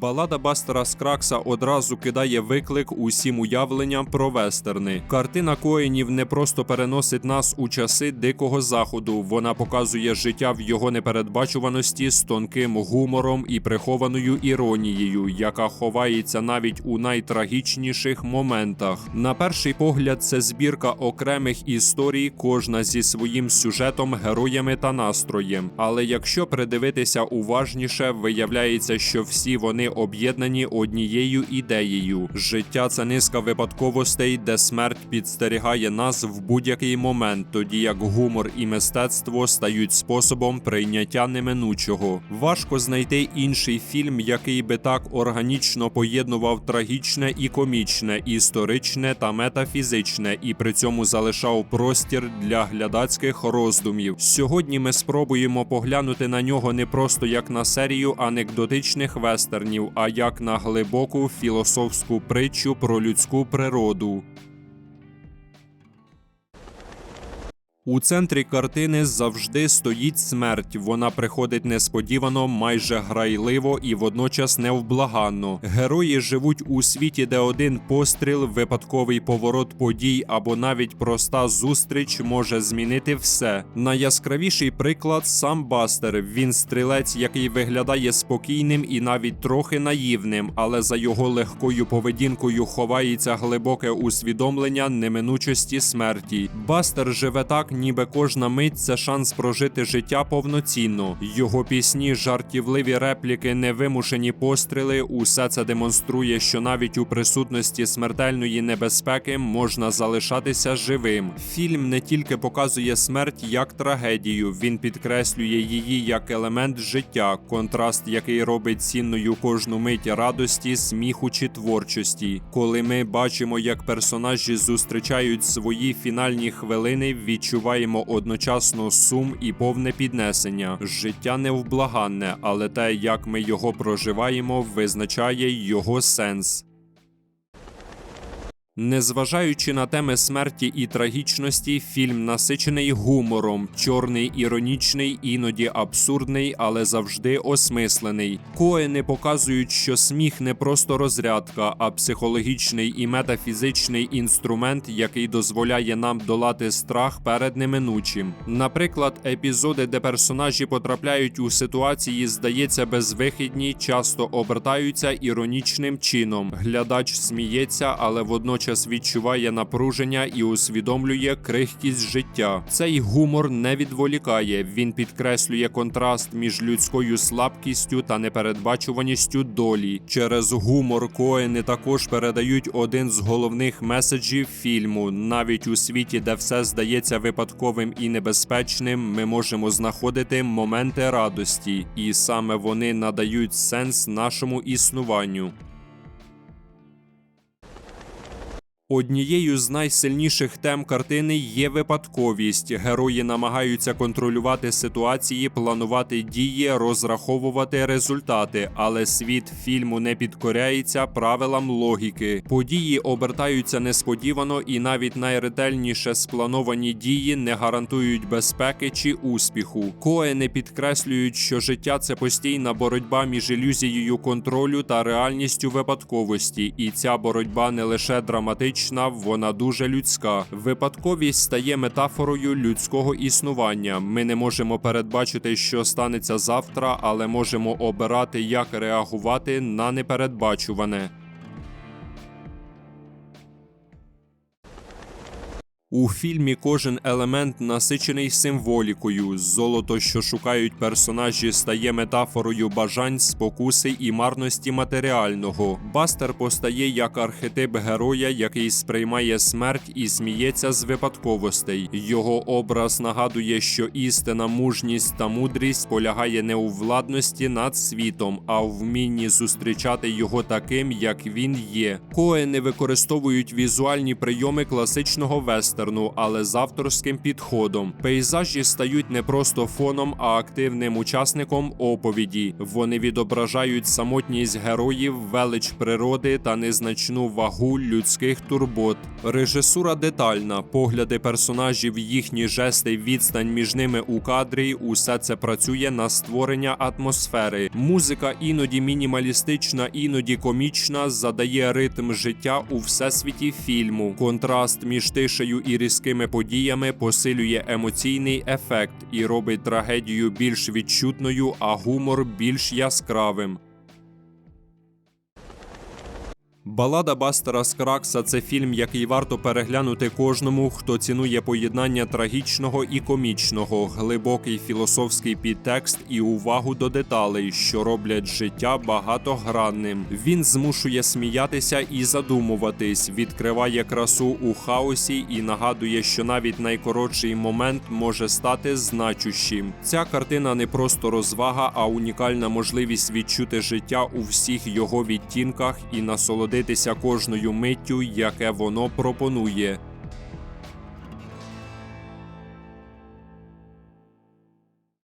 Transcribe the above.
Балада Бастера Скракса одразу кидає виклик усім уявленням про вестерни. Картина Коенів не просто переносить нас у часи дикого заходу. Вона показує життя в його непередбачуваності з тонким гумором і прихованою іронією, яка ховається навіть у найтрагічніших моментах. На перший погляд, це збірка окремих історій, кожна зі своїм сюжетом, героями та настроєм. Але якщо придивитися уважніше, виявляється, що всі вони об'єднані однією ідеєю. Життя це низка випадковостей, де смерть підстерігає нас в будь-який момент, тоді як гумор і мистецтво стають способом прийняття неминучого. Важко знайти інший фільм, який би так органічно поєднував трагічне і комічне, історичне та метафізичне, і при цьому залишав простір для глядацьких роздумів. Сьогодні ми спробуємо поглянути на нього не просто як на серію анекдотичних вестернів, а як на глибоку філософську притчу про людську природу. У центрі картини завжди стоїть смерть. Вона приходить несподівано, майже грайливо і водночас невблаганно. Герої живуть у світі, де один постріл, випадковий поворот подій або навіть проста зустріч може змінити все. Найяскравіший приклад сам Бастер. Він стрілець, який виглядає спокійним і навіть трохи наївним, але за його легкою поведінкою ховається глибоке усвідомлення неминучості смерті. Бастер живе так, ніби кожна мить це шанс прожити життя повноцінно. Його пісні, жартівливі репліки, невимушені постріли усе це демонструє, що навіть у присутності смертельної небезпеки можна залишатися живим. Фільм не тільки показує смерть як трагедію, він підкреслює її як елемент життя, контраст, який робить цінною кожну мить радості, сміху чи творчості. Коли ми бачимо, як персонажі зустрічають свої фінальні хвилини, відчуваємо одночасно сум і повне піднесення. Життя невблаганне, але те, як ми його проживаємо, визначає його сенс. Незважаючи на теми смерті і трагічності, фільм насичений гумором, чорний, іронічний, іноді абсурдний, але завжди осмислений. Коени показують, що сміх не просто розрядка, а психологічний і метафізичний інструмент, який дозволяє нам долати страх перед неминучим. Наприклад, епізоди, де персонажі потрапляють у ситуації, здається, безвихідні, часто обертаються іронічним чином. Глядач сміється, але водночас відчуває напруження і усвідомлює крихкість життя. Цей гумор не відволікає, він підкреслює контраст між людською слабкістю та непередбачуваністю долі. Через гумор коени також передають один з головних меседжів фільму. Навіть у світі, де все здається випадковим і небезпечним, ми можемо знаходити моменти радості, і саме вони надають сенс нашому існуванню. Однією з найсильніших тем картини є випадковість. Герої намагаються контролювати ситуації, планувати дії, розраховувати результати, але світ фільму не підкоряється правилам логіки. Події обертаються несподівано, і навіть найретельніше сплановані дії не гарантують безпеки чи успіху. Коени підкреслюють, що життя це постійна боротьба між ілюзією контролю та реальністю випадковості, і ця боротьба не лише драматична, вона дуже людська. Випадковість стає метафорою людського існування. Ми не можемо передбачити, що станеться завтра, але можемо обирати, як реагувати на непередбачуване. У фільмі кожен елемент насичений символікою. Золото, що шукають персонажі, стає метафорою бажань, спокуси і марності матеріального. Бастер постає як архетип героя, який сприймає смерть і сміється з випадковостей. Його образ нагадує, що істина, мужність та мудрість полягає не у владності над світом, а в вмінні зустрічати його таким, як він є. Коени використовують візуальні прийоми класичного вестерну вестерну, але з авторським підходом. Пейзажі стають не просто фоном, а активним учасником оповіді. Вони відображають самотність героїв, велич природи та незначну вагу людських турбот. Режисура детальна, погляди персонажів, їхні жести, відстань між ними у кадрі. Усе це працює на створення атмосфери. Музика іноді мінімалістична, іноді комічна, задає ритм життя у всесвіті фільму. Контраст між тишею і різкими подіями посилює емоційний ефект і робить трагедію більш відчутною, а гумор більш яскравим. Балада Бастера Скракса це фільм, який варто переглянути кожному, хто цінує поєднання трагічного і комічного, глибокий філософський підтекст і увагу до деталей, що роблять життя багатогранним. Він змушує сміятися і задумуватись, відкриває красу у хаосі і нагадує, що навіть найкоротший момент може стати значущим. Ця картина не просто розвага, а унікальна можливість відчути життя у всіх його відтінках і насолодитися кожною миттю, яке воно пропонує.